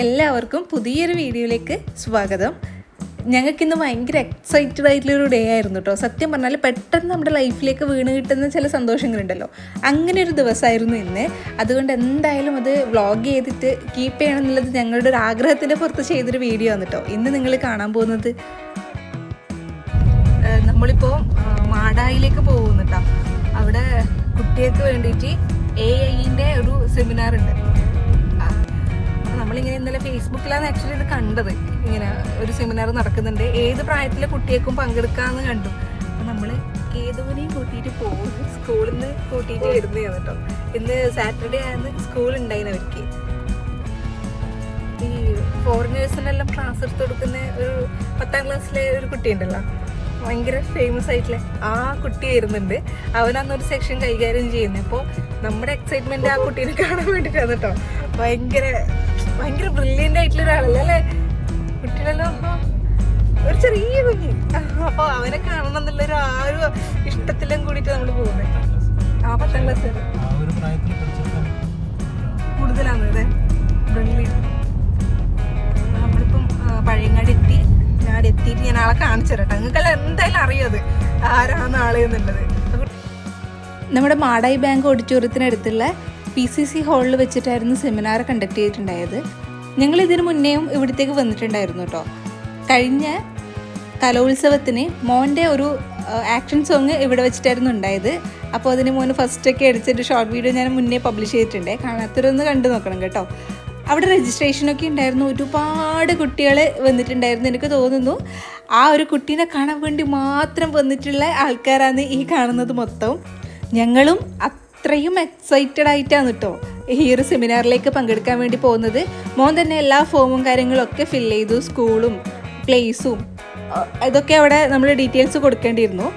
എല്ലാവർക്കും പുതിയൊരു വീഡിയോയിലേക്ക് സ്വാഗതം. ഞങ്ങൾക്കിന്ന് ഭയങ്കര എക്സൈറ്റഡ് ആയിട്ടുള്ളൊരു ഡേ ആയിരുന്നു കേട്ടോ സത്യം പറഞ്ഞാൽ പെട്ടെന്ന് നമ്മുടെ ലൈഫിലേക്ക് വീണ് കിട്ടുന്ന ചില സന്തോഷങ്ങളുണ്ടല്ലോ. അങ്ങനെ ഒരു ദിവസമായിരുന്നു ഇന്ന്. അതുകൊണ്ട് എന്തായാലും അത് വ്ളോഗ് ചെയ്തിട്ട് കീപ്പ് ചെയ്യണം എന്നുള്ളത് ഞങ്ങളുടെ ഒരു ആഗ്രഹത്തിന്റെ പുറത്ത് ചെയ്തൊരു വീഡിയോ ആണ് കേട്ടോ ഇന്ന് നിങ്ങൾ കാണാൻ പോകുന്നത് നമ്മളിപ്പോൾ മാടായിലേക്ക് പോകുന്നുട്ടോ അവിടെ കുട്ടികൾക്ക് വേണ്ടിയിട്ട് എ ഐന്റെ ഒരു സെമിനാർ ഉണ്ട്. നമ്മളിങ്ങനെ ഇന്നലെ ഫേസ്ബുക്കിലാണ് ആക്ച്വലി ഇത് കണ്ടത്. ഇങ്ങനെ ഒരു സെമിനാർ നടക്കുന്നുണ്ട്. ഏത് പ്രായത്തിലെ കുട്ടിയേക്കും പങ്കെടുക്കാന്ന് കണ്ടു. അപ്പം നമ്മൾ കേതുവിനെയും കൂട്ടിയിട്ട് പോകും സ്കൂളിൽ നിന്ന് കൂട്ടിയിട്ട് വരുന്നതാണ് കേട്ടോ. ഇന്ന് സാറ്റർഡേ ആയിരുന്നു സ്കൂൾ ഉണ്ടായിന് അവർക്ക്. ഈ ഫോറിനേഴ്സിനെല്ലാം ക്ലാസ് എടുത്ത് കൊടുക്കുന്ന ഒരു പത്താം ക്ലാസ്സിലെ ഒരു കുട്ടിയുണ്ടല്ലോ. ഭയങ്കര ഫേമസ് ആയിട്ടുള്ള ആ കുട്ടി വരുന്നുണ്ട്. അവനന്നൊരു സെക്ഷൻ കൈകാര്യം ചെയ്യുന്നത് അപ്പോൾ നമ്മുടെ എക്സൈറ്റ്മെന്റ് ആ കുട്ടീനെ കാണാൻ വേണ്ടിയിട്ടാണ് കേട്ടോ. ഭയങ്കര ഭയങ്കര ബ്രില്യന്റ് ആയിട്ടുള്ള ഒരാളല്ലേ? അല്ലേ? കുട്ടികളെല്ലാം ഒരു ചെറിയ കുഞ്ഞ്. അപ്പോൾ അവനെ കാണണം എന്നുള്ളൊരു ആ ഒരു ഇഷ്ടത്തിലും കൂടിട്ട് നമ്മൾ പോകുന്നത്. ആ പത്താം ക്ലാസ് കൂടുതലാണ് അതെ നമ്മളിപ്പം പഴയങ്ങാടി എത്തി ഞാൻ എത്തിയിട്ട് ഞാൻ ആളെ കാണിച്ചു തരട്ടെ നിങ്ങൾക്കെല്ലാം എന്തായാലും അറിയത് ആരാണ് ആൾ എന്നുള്ളത്? നമ്മുടെ മാടായി ബാങ്ക് ഓഡിറ്റോറിയത്തിനടുത്തുള്ള പി സി സി ഹാളിൽ വെച്ചിട്ടായിരുന്നു സെമിനാർ കണ്ടക്ട് ചെയ്തിട്ടുണ്ടായത്. ഞങ്ങൾ ഇതിനു മുന്നേയും ഇവിടത്തേക്ക് വന്നിട്ടുണ്ടായിരുന്നു കേട്ടോ കഴിഞ്ഞ കലോത്സവത്തിന് മോന്റെ ഒരു ആക്ഷൻ സോങ് ഇവിടെ വെച്ചിട്ടായിരുന്നു ഉണ്ടായത്. അപ്പോൾ അതിന് മോന് ഫസ്റ്റൊക്കെ അടിച്ചൊരു ഷോർട്ട് വീഡിയോ ഞാൻ മുന്നേ പബ്ലിഷ് ചെയ്തിട്ടുണ്ട്. കാണാത്തൊരൊന്ന് കണ്ടു നോക്കണം കേട്ടോ. അവിടെ രജിസ്ട്രേഷനൊക്കെ ഉണ്ടായിരുന്നു. ഒരുപാട് കുട്ടികൾ വന്നിട്ടുണ്ടായിരുന്നു എനിക്ക് തോന്നുന്നു. ആ ഒരു കുട്ടീനെ കാണാൻ വേണ്ടി മാത്രം വന്നിട്ടുള്ള ആൾക്കാരാണ് ഈ കാണുന്നത് മൊത്തം. ഞങ്ങളും അത്രയും എക്സൈറ്റഡ് ആയിട്ടാണ് കേട്ടോ ഈ ഒരു സെമിനാറിലേക്ക് പങ്കെടുക്കാൻ വേണ്ടി പോകുന്നത്. മോൻ തന്നെ എല്ലാ ഫോമും കാര്യങ്ങളൊക്കെ ഫില്ല് ചെയ്തു സ്കൂളും പ്ലേസും ഇതൊക്കെ അവിടെ നമ്മൾ ഡീറ്റെയിൽസ് കൊടുക്കേണ്ടിയിരുന്നു.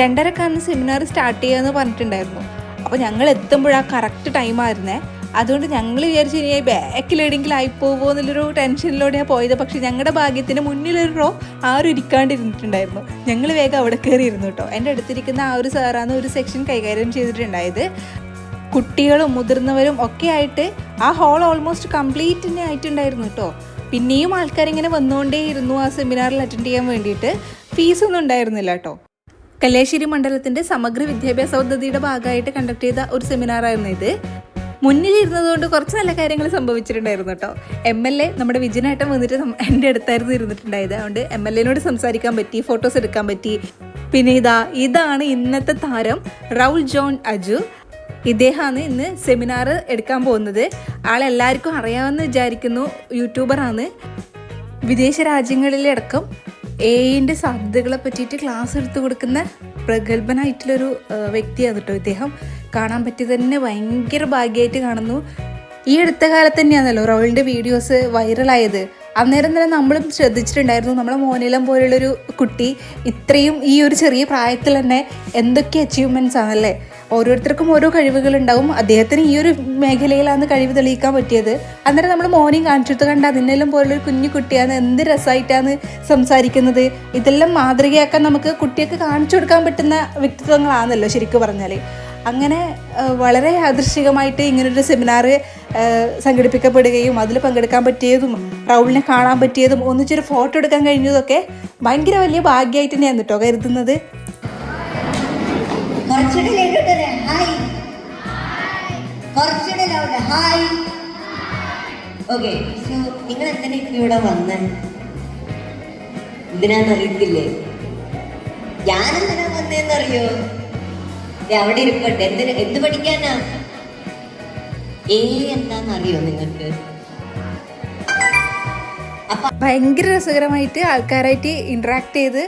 രണ്ടരക്കാന്ന് സെമിനാർ സ്റ്റാർട്ട് ചെയ്യാമെന്ന് പറഞ്ഞിട്ടുണ്ടായിരുന്നു. അപ്പോൾ ഞങ്ങൾ എത്തുമ്പോഴാണ് കറക്റ്റ് ടൈമായിരുന്നേ അതുകൊണ്ട് ഞങ്ങൾ വിചാരിച്ചു ഇനി ബാക്കിൽ എവിടെയെങ്കിലും ആയിപ്പോവോ എന്നുള്ളൊരു ടെൻഷനിലൂടെയാണ് പോയത്. പക്ഷേ ഞങ്ങളുടെ ഭാഗ്യത്തിന് മുന്നിലൊരു റോ ആരും ഇരിക്കാണ്ടിരുന്നിട്ടുണ്ടായിരുന്നു. ഞങ്ങൾ വേഗം അവിടെ കയറി ഇരുന്നു കേട്ടോ എന്റെ അടുത്തിരിക്കുന്ന ആ ഒരു സാറാണ് ഒരു സെക്ഷൻ കൈകാര്യം ചെയ്തിട്ടുണ്ടായത്. കുട്ടികളും മുതിർന്നവരും ഒക്കെ ആയിട്ട് ആ ഹോൾ ഓൾമോസ്റ്റ് കംപ്ലീറ്റ് തന്നെ ആയിട്ടുണ്ടായിരുന്നു കേട്ടോ പിന്നെയും ആൾക്കാരിങ്ങനെ വന്നുകൊണ്ടേയിരുന്നു ആ സെമിനാറിൽ അറ്റൻഡ് ചെയ്യാൻ വേണ്ടിയിട്ട്. ഫീസൊന്നും ഉണ്ടായിരുന്നില്ല കേട്ടോ കല്യാശ്ശേരി മണ്ഡലത്തിന്റെ സമഗ്ര വിദ്യാഭ്യാസ പദ്ധതിയുടെ ഭാഗമായിട്ട് കണ്ടക്ട് ചെയ്ത ഒരു സെമിനാറായിരുന്നു ഇത്. മുന്നിലിരുന്നതുകൊണ്ട് കുറച്ച് നല്ല കാര്യങ്ങൾ സംഭവിച്ചിട്ടുണ്ടായിരുന്നു കേട്ടോ. എം എൽ എ നമ്മുടെ വിജയനാട്ടം വന്നിട്ട് എന്റെ അടുത്തായിരുന്നു ഇരുന്നിട്ടുണ്ടായത്. അതുകൊണ്ട് എം എൽ എനോട് സംസാരിക്കാൻ പറ്റി ഫോട്ടോസ് എടുക്കാൻ പറ്റി. പിന്നെ ഇതാ ഇതാണ് ഇന്നത്തെ താരം റൗൾ ജോൺ അജു. ഇദ്ദേഹമാണ് ഇന്ന് സെമിനാർ എടുക്കാൻ പോകുന്നത്. ആളെല്ലാവർക്കും അറിയാമെന്ന് വിചാരിക്കുന്നു. യൂട്യൂബറാണ് വിദേശ രാജ്യങ്ങളിലടക്കം എയിന്റെ സാധ്യതകളെ പറ്റിയിട്ട് ക്ലാസ് എടുത്തു കൊടുക്കുന്ന പ്രഗത്ഭനായിട്ടുള്ളൊരു വ്യക്തിയാണ് കേട്ടോ ഇദ്ദേഹം. കാണാൻ പറ്റി തന്നെ ഭയങ്കര ഭാഗ്യമായിട്ട് കാണുന്നു. ഈ അടുത്ത കാലത്ത് തന്നെയാണല്ലോ റോളിന്റെ വീഡിയോസ് വൈറലായത് അന്നേരം തന്നെ നമ്മളും ശ്രദ്ധിച്ചിട്ടുണ്ടായിരുന്നു. നമ്മളെ മോനിലം പോലുള്ളൊരു കുട്ടി ഇത്രയും ഈ ഒരു ചെറിയ പ്രായത്തിൽ തന്നെ എന്തൊക്കെ അച്ചീവ്മെന്റ്സ് ആണല്ലേ? ഓരോരുത്തർക്കും ഓരോ കഴിവുകളുണ്ടാവും. അദ്ദേഹത്തിന് ഈ ഒരു മേഖലയിലാണ് കഴിവ് തെളിയിക്കാൻ പറ്റിയത്. അന്നേരം നമ്മൾ മോർണിംഗ് കാണിച്ചിട്ട് കണ്ട അതിനെല്ലാം പോലുള്ളൊരു കുഞ്ഞു കുട്ടിയാണ് എന്ത് രസമായിട്ടാണ് സംസാരിക്കുന്നത്. ഇതെല്ലാം മാതൃകയാക്കാൻ നമുക്ക് കുട്ടിയൊക്കെ കാണിച്ചു കൊടുക്കാൻ പറ്റുന്ന വ്യക്തിത്വങ്ങളാണല്ലോ ശരിക്കും പറഞ്ഞാൽ അങ്ങനെ വളരെ യാദൃശികമായിട്ട് ഇങ്ങനൊരു സെമിനാർ സംഘടിപ്പിക്കപ്പെടുകയും അതിൽ പങ്കെടുക്കാൻ പറ്റിയതും റൗളിനെ കാണാൻ പറ്റിയതും ഒന്നിച്ചൊരു ഫോട്ടോ എടുക്കാൻ കഴിഞ്ഞതൊക്കെ ഭയങ്കര വലിയ ഭാഗ്യമായിട്ട് തന്നെയാണ് കേട്ടോ കരുതുന്നത്. സോ നിങ്ങൾ ഇവിടെ വന്ന്? ഇതിനാന്നറിയത്തില്ലേ ഞാനെന്തിനാ വന്നേന്നറിയോ? അവിടെ ഇരിക്കട്ടെ. എന്തിന്? എന്ത് പഠിക്കാനാ? ഏ എന്താന്നറിയോ നിങ്ങൾക്ക്? ഭയങ്കര രസകരമായിട്ട് ആൾക്കാരായിട്ട് ഇൻട്രാക്ട് ചെയ്ത്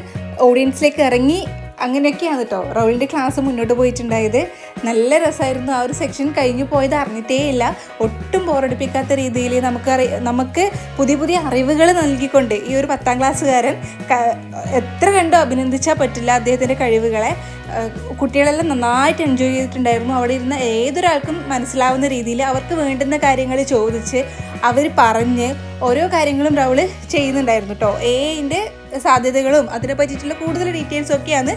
ഓഡിയൻസിലേക്ക് ഇറങ്ങി അങ്ങനെയൊക്കെയാണ് കേട്ടോ റൗളിന്റെ ക്ലാസ് മുന്നോട്ട് പോയിട്ടുണ്ടായത്. നല്ല രസമായിരുന്നു. ആ ഒരു സെക്ഷൻ കഴിഞ്ഞു പോയത് അറിഞ്ഞിട്ടേ ഇല്ല ഒട്ടും ബോറടിപ്പിക്കാത്ത രീതിയിൽ നമുക്ക് അറി നമുക്ക് പുതിയ പുതിയ അറിവുകൾ നൽകിക്കൊണ്ട് ഈ ഒരു പത്താം ക്ലാസ്സുകാരൻ എത്ര കണ്ടോ അഭിനന്ദിച്ചാൽ പറ്റില്ല അദ്ദേഹത്തിന്റെ കഴിവുകളെ. കുട്ടികളെല്ലാം നന്നായിട്ട് എൻജോയ് ചെയ്തിട്ടുണ്ടായിരുന്നു. അവിടെ ഇരുന്ന ഏതൊരാൾക്കും മനസ്സിലാവുന്ന രീതിയിൽ അവർക്ക് വേണ്ടുന്ന കാര്യങ്ങൾ ചോദിച്ച് അവർ പറഞ്ഞ് ഓരോ കാര്യങ്ങളും റൗൾ ചെയ്യുന്നുണ്ടായിരുന്നു കേട്ടോ. എഐന്റെ സാധ്യതകളും അതിനെ പറ്റിയിട്ടുള്ള കൂടുതൽ ഡീറ്റെയിൽസ് ഒക്കെയാണ്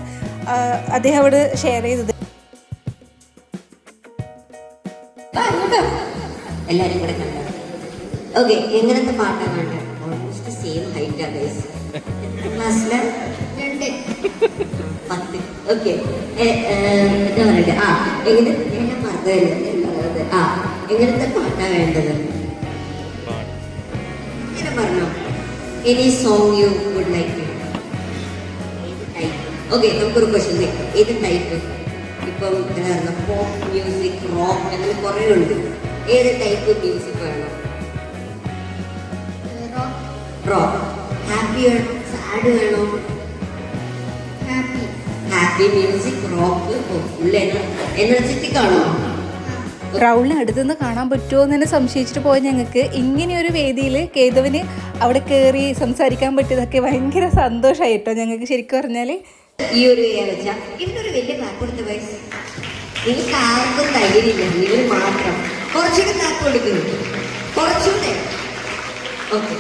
ആ, അദ്ദേഹം അവിടെ ഷെയർ ചെയ്തത്. എല്ലാരും കൂടെ കണ്ടോ? ഓക്കെ എങ്ങനത്തെ പാട്ടാണ് ഓൾമോസ്റ്റ് സെയിം ഹൈറ്റ് ആണ് ക്ലാസ്സിലെ രണ്ട്. പത്ത്. ഓക്കെ എന്താ പറയട്ടെ ആ എങ്ങനെ? ഞാൻ പറഞ്ഞത് ആ എങ്ങനത്തെ പാട്ടാണ് വേണ്ടത്? ഇങ്ങനെ പറഞ്ഞോ. Any song you would like okay നമുക്കൊരു ക്വസ്റ്റ്യൻ ഏത് ടൈപ്പ് ഇപ്പം എന്താ പറയുക പോപ്പ് മ്യൂസിക് റോക്ക് അങ്ങനെ കുറേ ഉണ്ട്. ഏത് ടൈപ്പ് മ്യൂസിക് വേണം? റോക്ക് ഹാപ്പി വേണോ? സാഡ് വേണോ? Happy happy music rock full energetic ആണോ? റൗളിന് അടുത്തുനിന്ന് കാണാൻ പറ്റുമോ എന്ന് തന്നെ സംശയിച്ചിട്ട് പോയ ഞങ്ങൾക്ക് ഇങ്ങനെയൊരു വേദിയിൽ കേതുവിന് അവിടെ കയറി സംസാരിക്കാൻ പറ്റിയതൊക്കെ ഭയങ്കര സന്തോഷമായി കേട്ടോ ഞങ്ങൾക്ക് ശരിക്കും പറഞ്ഞാൽ ഈ ഒരു ഇതിനൊരു വലിയ ക്ലാപ്പ് കൊടുത്ത വയസ്സ് നിങ്ങൾക്ക് ആർക്കും ധൈര്യമില്ല നിങ്ങൾ മാത്രം. കുറച്ചുകൂടെ ക്ലാപ്പ് കൊടുക്കുന്നു കുറച്ചുകൂടെ. ഓക്കെ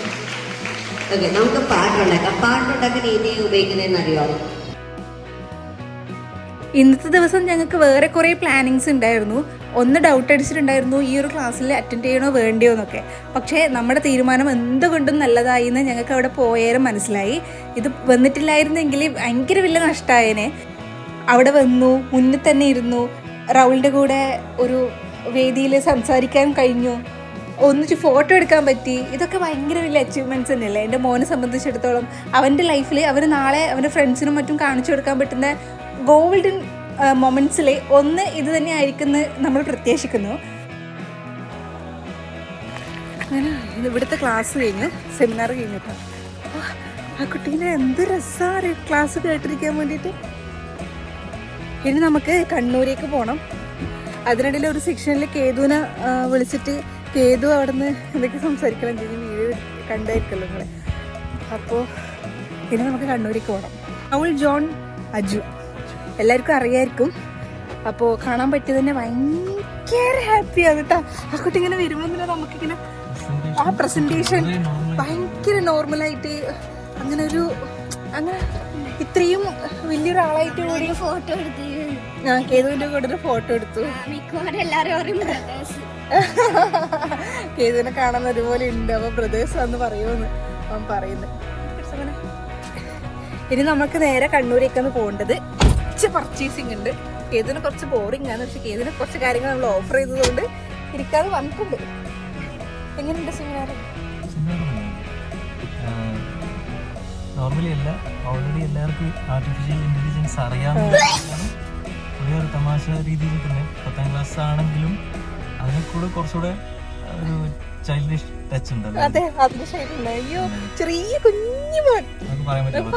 ഓക്കെ നമുക്ക് പാട്ടുണ്ടാക്കാം പാട്ടുണ്ടാക്കാൻ ഇനി ഉപയോഗിക്കുന്നതെന്ന് അറിയാമോ ഇന്നത്തെ ദിവസം ഞങ്ങൾക്ക് വേറെ കുറേ പ്ലാനിങ്സ് ഉണ്ടായിരുന്നു. ഒന്ന് ഡൗട്ട് അടിച്ചിട്ടുണ്ടായിരുന്നു ഈ ഒരു ക്ലാസ്സിൽ അറ്റൻഡ് ചെയ്യണോ വേണ്ടിയോ എന്നൊക്കെ. പക്ഷേ നമ്മുടെ തീരുമാനം എന്തുകൊണ്ടും നല്ലതായി എന്ന് ഞങ്ങൾക്ക് അവിടെ പോയാലും മനസ്സിലായി. ഇത് വന്നിട്ടില്ലായിരുന്നെങ്കിൽ ഭയങ്കര വലിയ നഷ്ടമായേനെ അവിടെ വന്നു മുന്നിൽ തന്നെ ഇരുന്നു. റൗളിന്റെ കൂടെ ഒരു വേദിയിൽ സംസാരിക്കാൻ കഴിഞ്ഞു. ഒന്നിച്ച് ഫോട്ടോ എടുക്കാൻ പറ്റി. ഇതൊക്കെ ഭയങ്കര വലിയ അച്ചീവ്മെന്റ്സ് തന്നെയല്ലേ? എന്റെ മോനെ സംബന്ധിച്ചിടത്തോളം അവന്റെ ലൈഫിൽ അവർ നാളെ അവന്റെ ഫ്രണ്ട്സിനും മറ്റും കാണിച്ചു കൊടുക്കാൻ പറ്റുന്ന ഗോൾഡൻ മൊമെന്റ്സിലെ ഒന്ന് ഇത് തന്നെ ആയിരിക്കും നമ്മൾ പ്രത്യാശിക്കുന്നു ഇവിടുത്തെ ക്ലാസ് കഴിഞ്ഞു. സെമിനാർ കഴിഞ്ഞിട്ടാണ് ആ കുട്ടീനെ എന്ത് രസമാണ് ക്ലാസ് കേട്ടിരിക്കാൻ വേണ്ടിയിട്ട്. ഇനി നമുക്ക് കണ്ണൂരേക്ക് പോകണം അതിനിടയിൽ ഒരു സെക്ഷനിൽ കേതുവിനെ വിളിച്ചിട്ട് കേതു അവിടെ നിന്ന് എന്തൊക്കെ സംസാരിക്കണം ചെയ്യും വീഡിയോ കണ്ടായിരിക്കല്ലോ നിങ്ങളെ. അപ്പോൾ ഇനി നമുക്ക് കണ്ണൂരേക്ക് പോകണം അവൾ ജോൺ അജു. എല്ലാവർക്കും അറിയായിരിക്കും. അപ്പോൾ കാണാൻ പറ്റിയത് തന്നെ ഭയങ്കര ഹാപ്പിയാണ് കേട്ടോ ആ കുട്ടി ഇങ്ങനെ വരുമ്പോൾ തന്നെ നമുക്കിങ്ങനെ ആ പ്രസന്റേഷൻ ഭയങ്കര നോർമലായിട്ട് അങ്ങനെ ഒരു അങ്ങനെ ഇത്രയും വലിയൊരാളായിട്ട് കൂടി ഫോട്ടോ എടുത്ത് ഞാൻ കേതുവിന്റെ കൂടെ ഒരു ഫോട്ടോ എടുത്തു. മിക്കവാറും എല്ലാരും brothers. കേതുവിനെ കാണാൻ ഒരുപോലെ ഉണ്ട്. അപ്പൊ ബ്രദേഴ്സ് എന്ന് പറയുമെന്ന് അവൻ പറയുന്നത് ഇനി നമുക്ക് നേരെ കണ്ണൂരേക്കാണ് പോകേണ്ടത്. കുറച്ച് പർച്ചേസിങ് ഉണ്ട്. കേതുവിന് കുറച്ച് ബോറിംഗ് ആണ് പക്ഷെ കേതുവിന് കുറച്ച് കാര്യങ്ങൾ നമ്മൾ ഓഫർ ചെയ്തതുകൊണ്ട് ഇരിക്കാതെ വന്നിട്ടുണ്ട്. എങ്ങനെയുണ്ട് സെമിനാർ നോർമലി അല്ല. ഓൾറെഡി എല്ലാവർക്കും ആർട്ടിഫിഷ്യൽ ഇന്റലിജൻസ് അറിയാവുന്ന തമാശ രീതിയിൽ തന്നെ പത്താം ക്ലാസ് ആണെങ്കിലും അതിനെ കൂടെ കുറച്ചുകൂടെ ഒരു ചൈൽഡിഷ് ടച്ച് ഉണ്ട് അതെ അതിന് ശരിയുണ്ട് അയ്യോ ചെറിയ കുഞ്ഞു മോൻ. നമുക്ക് പറയാൻ പറ്റില്ല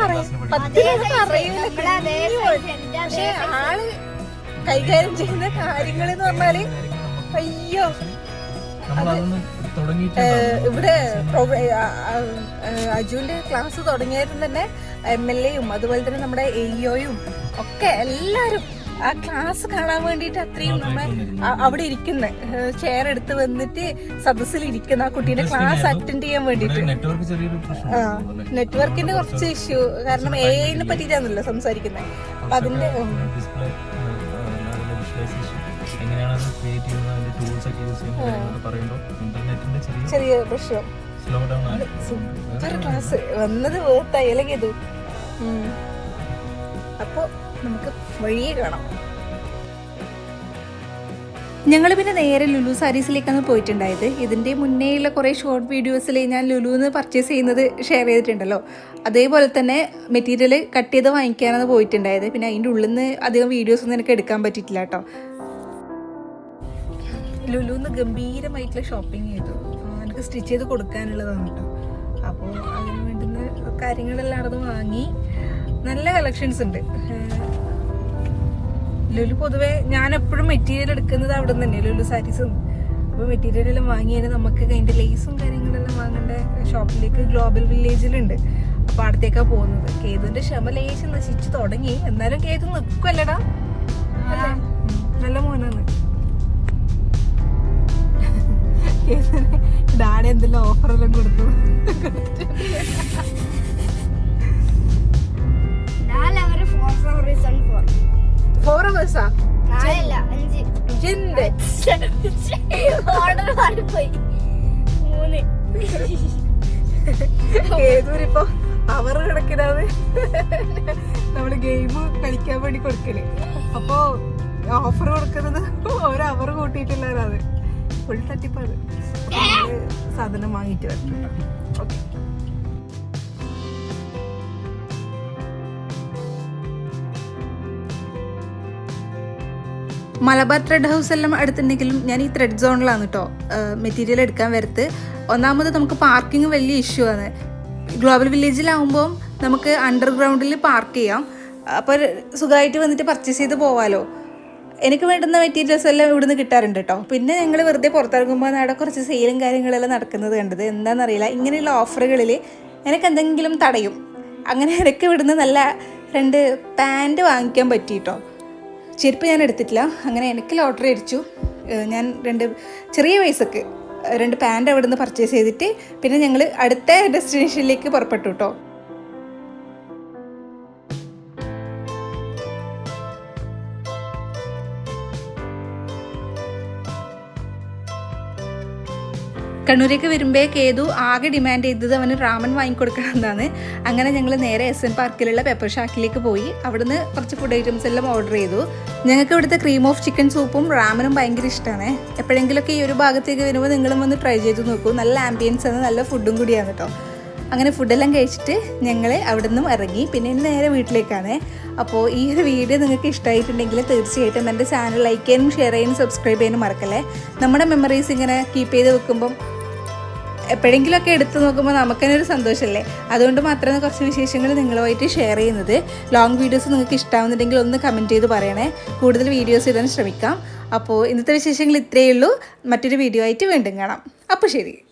പത്താം ക്ലാസ്സിൽ അറിയില്ല കുഞ്ഞു മോൻ. പക്ഷെ ആൾ കൈകാര്യം ചെയ്യുന്ന കാര്യങ്ങൾ എന്ന് പറഞ്ഞാൽ അയ്യോ. ഏഹ് തുടങ്ങിയിട്ടുണ്ടാവും ഇവിടെ പ്രൊവ- ആ, ആ, ആ, അജുവിന്റെ ക്ലാസ് തുടങ്ങിയായിരുന്നു തന്നെ എം എൽ എയും അതുപോലെ തന്നെ നമ്മുടെ എയ്യോയും ഒക്കെ എല്ലാരും ആ ക്ലാസ് കാണാൻ വേണ്ടിയിട്ട് അത്രയും നമ്മൾ അവിടെ ഇരിക്കുന്ന. ചെയർ എടുത്ത് വന്നിട്ട് സദസ്സിൽ ഇരിക്കുന്ന. ആ കുട്ടീന്റെ ക്ലാസ് അറ്റൻഡ് ചെയ്യാൻ വേണ്ടിട്ട് നെറ്റ്വർക്കിന്റെ കുറച്ച് ഇഷ്യൂ കാരണം എ ഐനെ പറ്റിയിട്ടാണല്ലോ സംസാരിക്കുന്നത് അപ്പൊ അതിന്റെ എങ്ങനെയാണ് ക്രിയേറ്റ് ചെയ്യുന്നത്? അതിന്റെ ടൂൾസ് ഒക്കെ യൂസ് ചെയ്യുന്നത് പറയുമ്പോൾ ഇന്റർനെറ്റിന്റെ ചെറിയ ചെറിയ പ്രശ്നം. സ്ലോ ഡൗൺ ആണ്. സൂപ്പർ ക്ലാസ് വന്നത് വേർത്തായി അല്ലെങ്കിൽ ഇത്. അപ്പോൾ നമുക്ക് വഴിയെ കാണാം. ഞങ്ങൾ പിന്നെ നേരെ ലുലു സാരീസിലേക്കാണ് പോയിട്ടുണ്ടായത്. ഇതിന്റെ മുന്നേയുള്ള കുറേ ഷോർട്ട് വീഡിയോസിൽ ഞാൻ ലുലുന്ന് പർച്ചേസ് ചെയ്യുന്നത് ഷെയർ ചെയ്തിട്ടുണ്ടല്ലോ. അതേപോലെ തന്നെ മെറ്റീരിയൽ കട്ട് ചെയ്ത് വാങ്ങിക്കാനാണ് പോയിട്ടുണ്ടായത്. പിന്നെ അതിന്റെ ഉള്ളിൽ നിന്ന് അധികം വീഡിയോസ് ഒന്നും എനിക്ക് എടുക്കാൻ പറ്റിയിട്ടില്ല കേട്ടോ. ലുലുന്ന് ഗംഭീരമായിട്ടുള്ള ഷോപ്പിംഗ് ചെയ്തു. എനിക്ക് സ്റ്റിച്ച് ചെയ്ത് കൊടുക്കാനുള്ളതാണ് കേട്ടോ. അപ്പോൾ അതിന് വേണ്ടുന്ന കാര്യങ്ങളെല്ലാം നിന്ന് വാങ്ങി. നല്ല കളക്ഷൻസ് ഉണ്ട്. ലുലു പൊതുവെ ഞാൻ എപ്പോഴും മെറ്റീരിയൽ എടുക്കുന്നത് അവിടെ നിന്ന് തന്നെ ലുലു സാരീസും അപ്പോൾ മെറ്റീരിയൽ എല്ലാം വാങ്ങിയാൽ നമുക്ക് അതിന്റെ ലേസും കാര്യങ്ങളെല്ലാം വാങ്ങേണ്ട ഷോപ്പിലേക്ക് ഗ്ലോബൽ വില്ലേജിലുണ്ട് അപ്പോൾ അടുത്തേക്കാണ് പോകുന്നത്. കേതുവിന്റെ ക്ഷമ ലേശം നശിച്ചു തുടങ്ങി. എന്നാലും കേതു നിൽക്കുമല്ലടാ നല്ല മോനാണ്. ഡാഡി എന്തെല്ലാം ഓഫറെല്ലാം കൊടുത്തു. ഫോർ അവേഴ്സാ. എന്ത് Order മാറിപ്പോയി. മൂന്ന്. ഏതൊരിപ്പോ? അവർ കിടക്കിടാതെ നമ്മൾ ഗെയിം കളിക്കാൻ വേണ്ടി കൊടുക്കൽ. അപ്പൊ ഓഫർ കൊടുക്കുന്നത് ഒരു അവർ കൂട്ടിയിട്ടുള്ളതാണ് ഫുൾ തട്ടിപ്പാണ്. സാധനം വാങ്ങിയിട്ട് വരണം ഓക്കെ മലബാർ ത്രെഡ് ഹൗസ് എല്ലാം അടുത്തുണ്ടെങ്കിലും ഞാൻ ഈ ത്രെഡ് സോണിലാണ് കേട്ടോ മെറ്റീരിയൽ എടുക്കാൻ വരത്ത്. ഒന്നാമത് നമുക്ക് പാർക്കിംഗ് വലിയ ഇഷ്യൂ ആണ്. ഗ്ലോബൽ വില്ലേജിലാവുമ്പോൾ നമുക്ക് അണ്ടർഗ്രൗണ്ടിൽ പാർക്ക് ചെയ്യാം. അപ്പോൾ സുഖമായിട്ട് വന്നിട്ട് പർച്ചേസ് ചെയ്ത് പോവാലോ. എനിക്ക് വേണ്ടുന്ന മെറ്റീരിയൽസ് എല്ലാം ഇവിടുന്ന് കിട്ടാറുണ്ട് കേട്ടോ പിന്നെ ഞങ്ങൾ വെറുതെ പുറത്തിറങ്ങുമ്പോൾ അവിടെ കുറച്ച് സെയിലും കാര്യങ്ങളെല്ലാം നടക്കുന്നത് കണ്ടത്. എന്താണെന്നറിയില്ല ഇങ്ങനെയുള്ള ഓഫറുകളിൽ എനിക്ക് എന്തെങ്കിലും തടയും. അങ്ങനെ എനിക്ക് ഇവിടുന്ന് നല്ല രണ്ട് പാന്റ് വാങ്ങിക്കാൻ പറ്റി കേട്ടോ ചെരുപ്പ് ഞാൻ എടുത്തിട്ടില്ല. അങ്ങനെ എനിക്ക് ലോട്ടറി അടിച്ചു. ഞാൻ രണ്ട് ചെറിയ പൈസക്ക് രണ്ട് പാന്റ് അവിടെ നിന്ന് പർച്ചേസ് ചെയ്തിട്ട് പിന്നെ ഞങ്ങൾ അടുത്ത ഡെസ്റ്റിനേഷനിലേക്ക് പുറപ്പെട്ടു കേട്ടോ കണ്ണൂരേക്ക് വരുമ്പോൾ കേതു ആകെ ഡിമാൻഡ് ചെയ്തത് അവന് റാമൻ വാങ്ങിക്കൊടുക്കണം എന്നാണ് അങ്ങനെ ഞങ്ങൾ നേരെ എസ് എൻ പാർക്കിലുള്ള പെപ്പർ ഷാക്കിലേക്ക് പോയി. അവിടുന്ന് കുറച്ച് ഫുഡ് ഐറ്റംസ് എല്ലാം ഓർഡർ ചെയ്തു. ഞങ്ങൾക്ക് ഇവിടുത്തെ ക്രീം ഓഫ് ചിക്കൻ സൂപ്പും റാമനും ഭയങ്കര ഇഷ്ടമാണ് എപ്പോഴെങ്കിലുമൊക്കെ ഈ ഒരു ഭാഗത്തേക്ക് വരുമ്പോൾ നിങ്ങളും വന്ന് ട്രൈ ചെയ്ത് നോക്കൂ. നല്ല ആംബിയൻസ് ആണ് നല്ല ഫുഡും കൂടിയാണ് കേട്ടോ അങ്ങനെ ഫുഡെല്ലാം കഴിച്ചിട്ട് ഞങ്ങൾ അവിടെ നിന്നും ഇറങ്ങി. പിന്നെ നേരെ വീട്ടിലേക്കാണ്. അപ്പോൾ ഈ ഒരു വീഡിയോ നിങ്ങൾക്ക് ഇഷ്ടമായിട്ടുണ്ടെങ്കിൽ തീർച്ചയായിട്ടും എന്റെ ചാനൽ ലൈക്ക് ചെയ്യാനും ഷെയർ ചെയ്യാനും സബ്സ്ക്രൈബ് ചെയ്യാനും മറക്കല്ലേ? നമ്മുടെ മെമ്മറീസ് ഇങ്ങനെ കീപ്പ് ചെയ്ത് വെക്കുമ്പം എപ്പോഴെങ്കിലുമൊക്കെ എടുത്തു നോക്കുമ്പോൾ നമുക്ക് തന്നെ ഒരു സന്തോഷമല്ലേ? അതുകൊണ്ട് മാത്രമാണ് കുറച്ച് വിശേഷങ്ങൾ നിങ്ങളുമായിട്ട് ഷെയർ ചെയ്യുന്നത്. ലോങ് വീഡിയോസ് നിങ്ങൾക്ക് ഇഷ്ടമാവുന്നുണ്ടെങ്കിൽ ഒന്ന് കമന്റ് ചെയ്ത് പറയണേ. കൂടുതൽ വീഡിയോസ് ഇടാൻ ശ്രമിക്കാം. അപ്പോൾ ഇന്നത്തെ വിശേഷങ്ങൾ ഇത്രയേ ഉള്ളൂ. മറ്റൊരു വീഡിയോ ആയിട്ട് വീണ്ടും കാണാം. അപ്പോൾ ശരി.